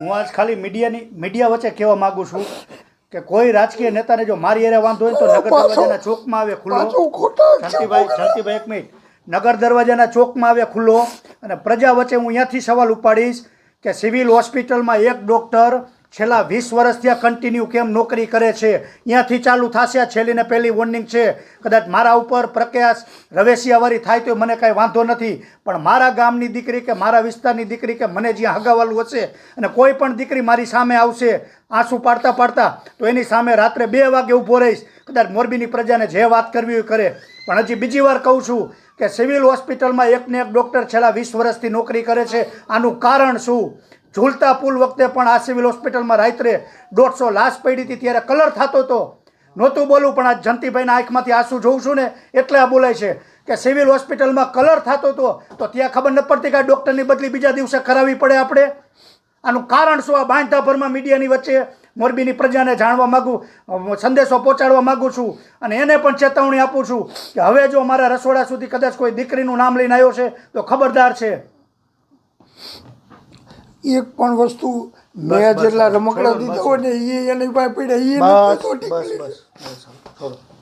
હું આજ ખાલી મીડિયાની મીડિયા વચ્ચે કહેવા માંગુ છું કે કોઈ રાજકીય નેતાને જો મારી એરે વાંધો હોય તો નગર દરવાજાના ચોકમાં આવે ખુલ્લો. શાંતિભાઈ શાંતિભાઈ એક મિનિટ. નગર દરવાજાના ચોકમાં આવે ખુલ્લો. અને પ્રજા વચ્ચે હું અહીંયાથી સવાલ ઉપાડીશ કે સિવિલ હોસ્પિટલમાં એક ડૉક્ટર છેલ્લા વીસ વર્ષથી આ કન્ટિન્યુ કેમ નોકરી કરે છે? અહીંયાથી ચાલુ થશે? આ છેલ્લી ને પહેલી વોર્નિંગ છે. કદાચ મારા ઉપર પ્રકાશ રવેશિયાવારી થાય તો મને કાંઈ વાંધો નથી. પણ મારા ગામની દીકરી કે મારા વિસ્તારની દીકરી કે મને જ્યાં હગાવાલું હશે અને કોઈ પણ દીકરી મારી સામે આવશે, આંસુ પાડતા પાડતા, તો એની સામે રાત્રે બે વાગે ઊભો રહીશ. કદાચ મોરબીની પ્રજાને જે વાત કરવી હોય કરે. પણ હજી બીજી વાર કહું છું કે સિવિલ હોસ્પિટલમાં એકને એક ડૉક્ટર છેલ્લા વીસ વર્ષથી નોકરી કરે છે. આનું કારણ શું? ઝૂલતા પુલ વખતે પણ આ સિવિલ હોસ્પિટલમાં રાત્રે દોઢસો લાશ પડી હતી ત્યારે કલર થતો હતો નહોતું બોલું પણ આ જંતીભાઈના આંખમાંથી આંસુ જોઉં છું ને એટલે આ બોલાય છે કે સિવિલ હોસ્પિટલમાં કલર થતો હતો તો ત્યાં ખબર ન પડતી કે ડૉક્ટરની બદલી બીજા દિવસે કરાવવી પડે આપણે? આનું કારણ શું? આ બાંધતાભરમાં મીડિયાની વચ્ચે મોરબીની પ્રજાને જાણવા માગું સંદેશો પહોંચાડવા માગું છું અને એને પણ ચેતવણી આપું છું કે હવે જો મારા રસોડા સુધી કદાચ કોઈ દીકરીનું નામ લઈને આવ્યો છે, તો ખબરદાર છે. એક પણ વસ્તુ મેં જેટલા રમકડા દીધા હોય ને એ એની પાસે પડ્યા એ બસ બસ બસ